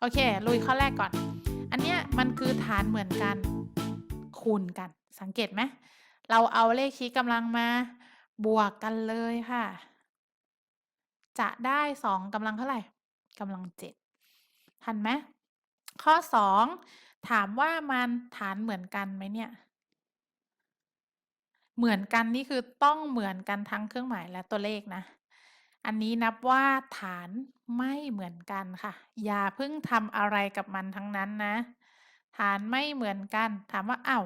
โอเค ลุยข้อแรกก่อน อันเนี้ยมันคือฐานเหมือนกัน คูณกัน สังเกตไหมเราเอาเลขชี้กำลังมาบวกกันเลยค่ะ จะได้สองกำลังเท่าไหร่กำลังเจ็ดทันไหมข้อสองถามว่ามันฐานเหมือนกันไหมเนี่ย เหมือนกันนี่คือต้องเหมือนกันทั้งเครื่องหมายและตัวเลขนะ อันนี้นับว่าฐานไม่เหมือนกันค่ะ อย่าเพิ่งทำอะไรกับมันทั้งนั้นนะ ฐานไม่เหมือนกัน ถามว่าอ้าว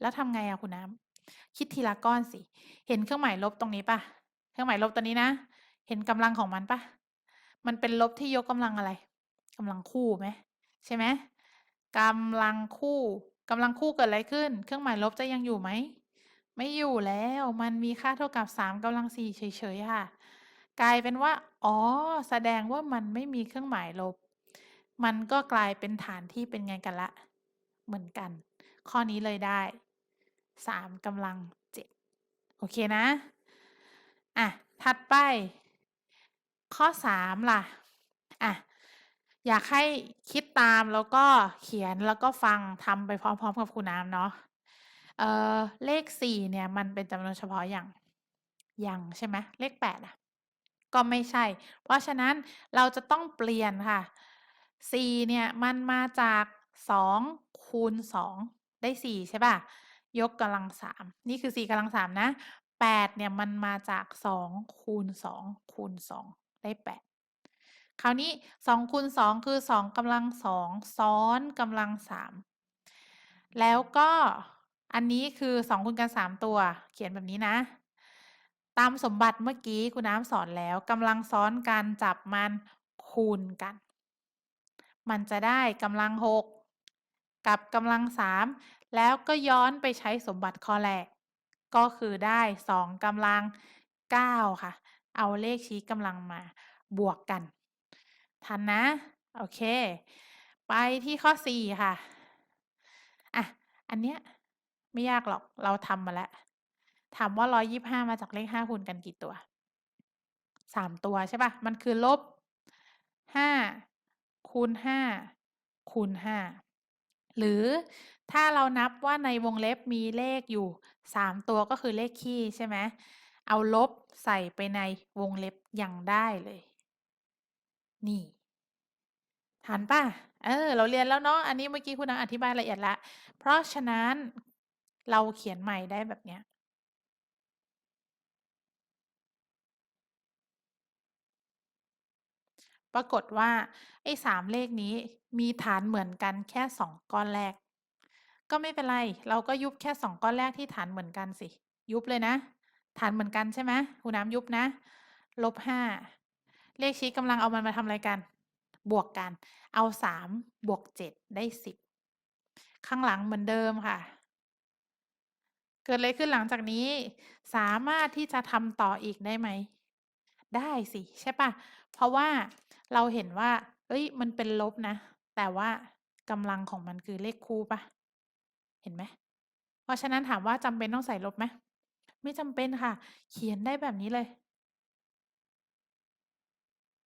แล้วทำไงอะคุณน้ำคิดทีละก้อนสิ เห็นเครื่องหมายลบตรงนี้ปะเครื่องหมายลบตัวนี้นะ เห็นกำลังของมันปะมันเป็นลบที่ยกกำลังอะไรกำลังคู่ไหมใช่ไหมกำลังคู่กำลังคู่เกิดอะไรขึ้น เครื่องหมายลบจะยังอยู่ไหม ไม่อยู่แล้ว มันมีค่าเท่ากับ3กำลัง4เฉยๆค่ะ กลายเป็นว่า อ๋อ แสดงว่ามันไม่มีเครื่องหมายลบ มันก็กลายเป็นฐานที่เป็นไงกันละ เหมือนกัน ข้อนี้เลยได้3กำลัง 7 โอเคนะ อะ ถัดไป ข้อ 3 ล่ะ อะ อยากให้คิดตามแล้วก็เขียนแล้วก็ฟังทำไปพร้อมๆกับครูน้ำเนาะเอ่อเลข 4 เนี่ย มันเป็นจำนวนเฉพาะอย่างอย่างใช่ไหมเลข 8 อะ ก็ไม่ใช่ เพราะฉะนั้นเราจะต้องเปลี่ยนค่ะ 4 เนี่ย มันมาจาก 2 คูณ 2 ได้ 4 ใช่ป่ะ ยกกำลัง 3 นี่คือ 4กำลัง 3 นะ 8 เนี่ย มันมาจาก 2 คูณ 2 คูณ 2 ได้ 8 คราวนี้ 2 คูณ 2 คือ 2กำลัง 2 ซ้อนกำลัง 3 แล้วก็อันนี้คือ 2 คูณกัน 3 ตัว เขียนแบบนี้นะ ตามสมบัติเมื่อกี้คุณน้ำสอนแล้วกำลังซ้อนกันจับมันคูณกัน มันจะได้กำลัง6กับกำลัง3แล้วก็ย้อนไปใช้สมบัติข้อแรก ก็คือได้2กำลัง9ค่ะ เอาเลขชี้กำลังมาบวกกัน ทันนะ โอเค ไปที่ข้อ4ค่ะ อะ อันเนี้ยไม่ยากหรอกเราทำมาแล้ว ถามว่า125มาจากเลข5คูณกันกี่ตัว3ตัวใช่ปะมันคือลบ5คูณ5คูณ5หรือถ้าเรานับว่าในวงเล็บมีเลขอยู่3ตัวก็คือเลขคี่ใช่ไหมเอาลบใส่ไปในวงเล็บยังได้เลย นี่ทันป่ะ เออ เราเรียนแล้วเนาะ อันนี้เมื่อกี้คุณน้ำอธิบายละเอียดล้วเพราะฉะนั้นเราเขียนใหม่ได้แบบเนี้ย ปรากฏว่าไอ้3เลขนี้มีฐานเหมือนกันแค่2ก้อนแรก ก็ไม่เป็นไร เราก็ยุบแค่2ก้อนแรกที่ฐานเหมือนกันสิ ยุบเลยนะ ฐานเหมือนกันใช่ไหมครูน้ำยุบนะลบ5เลขชี้กำลังเอามันมาทำอะไรกัน บวกกัน เอา3บวก7ได้10ข้างหลังเหมือนเดิมค่ะ เกิดอะไรขึ้นหลังจากนี้ สามารถที่จะทำต่ออีกได้ไหม ได้สิ ใช่ป่ะเพราะว่า เราเห็นว่าเฮ้ย มันเป็นลบนะ แต่ว่ากำลังของมันคือเลขคู่ป่ะเห็นไหม เพราะฉะนั้นถามว่าจำเป็นต้องใส่ลบไหม ไม่จำเป็นค่ะ เขียนได้แบบนี้เลย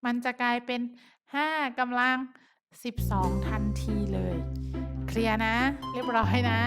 มันจะกลายเป็น 5กำลัง 12 ทันทีเลย เคลียร์นะ เรียบร้อยนะ